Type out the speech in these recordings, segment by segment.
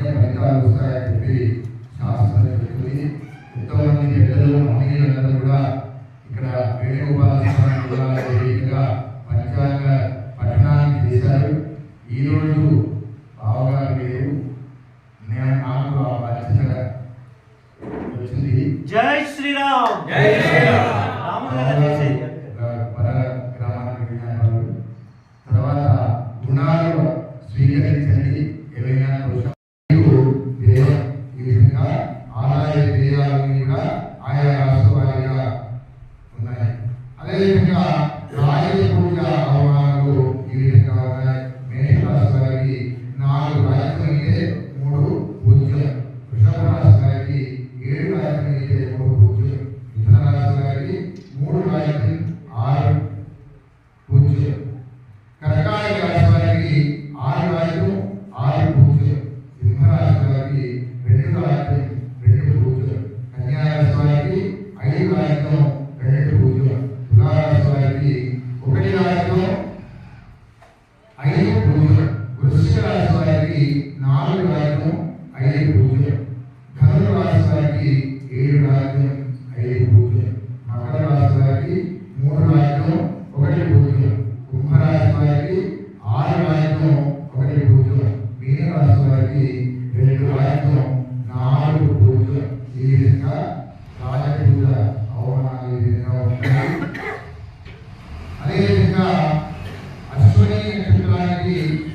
పుణ్య ఫలితాలు వస్తాయని చెప్పి శాస్త్రం చెప్తుంది ఎంతోమంది పెద్దలు మహనీయులందరూ కూడా ఇక్కడ వేణుగోపాలస్వామి వేదికగా పంచాంగ పట్టణానికి చేశారు. ఈరోజు బావగారు లేరు నేను నాకు ఆ బాధ్యత వచ్చింది. జై శ్రీరామ్! జై ఐదు పూజ్యం వృశ్చిక రాశి వారికి నాలుగు రాజ్యం ఐదు పూజ ధనుర రాశి వారికి ఏడు రాజ్యం ఐదు పూజ్యం. మకర రాశి వారికి మూడు రాజ్యం ఒకటి పూజ్యం. కుంభరాశి వారికి ఆరు రాజ్యం ఒకటి పూజ్యం. మీన వారికి రెండు రాజ్యం నాలుగు పూజ్యం. ఈ విధంగా రాజపూజ అవమానాలు ఈ విధంగా ఉంటాయి. అదేవిధంగా అశ్వని be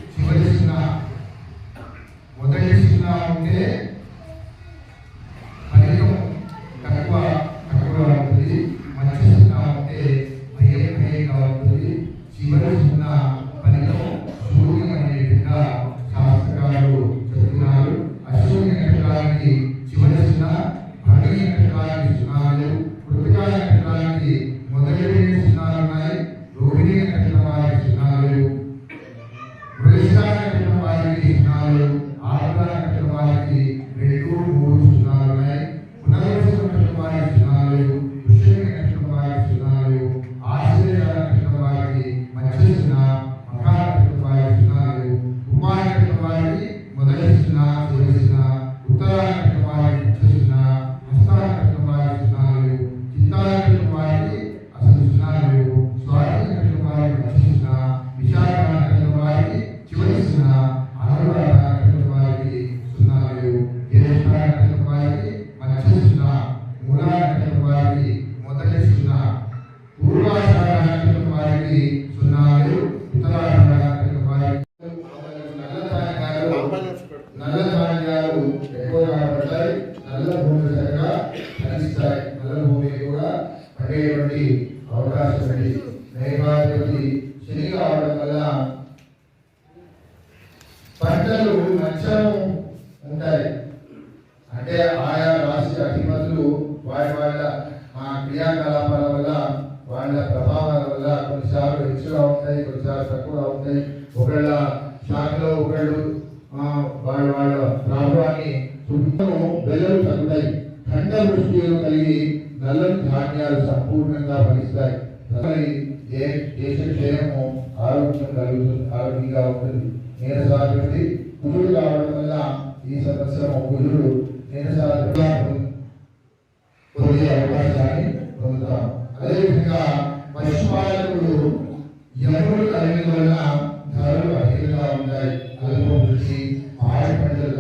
ಶನಿ దైవాధిపతి శని కావడం వల్ల పంటలు ఉంటాయి. అంటే ఆయా రాష్ట్ర అధిపతులు వారి వాళ్ళ ఆ క్రియాకలాపాల వల్ల వాళ్ళ ప్రభావాల వల్ల కొన్నిసార్లు హెచ్చుగా ఉంటాయి కొన్నిసార్లు తక్కువగా ఉంటాయి. ఒకళ్ళ శాఖలో ఒకళ్ళు వాళ్ళ వాళ్ళ ప్రాభావాన్ని చూపించడం బెల్లలు తగ్గుతాయి. ఖండ కలిగి నల్లని ధాన్యాలు సంపూర్ణంగా ఫలిస్తాయి. దేశ క్షేమము ఆరోగ్యం కలుగుతుంది ఆరోగ్యంగా ఉంటుంది. నీరసాభివృద్ధి కుజుడు కావడం వల్ల ఈ సంవత్సరం కుజుడు నీరసాభివృద్ధి పొందే అవకాశాన్ని పొందుతాం. అదేవిధంగా పశుపాలకుడు యముడు కలిగిన వల్ల ధరలు అధికంగా ఉంటాయి. అల్పం అల్ప వృద్ధి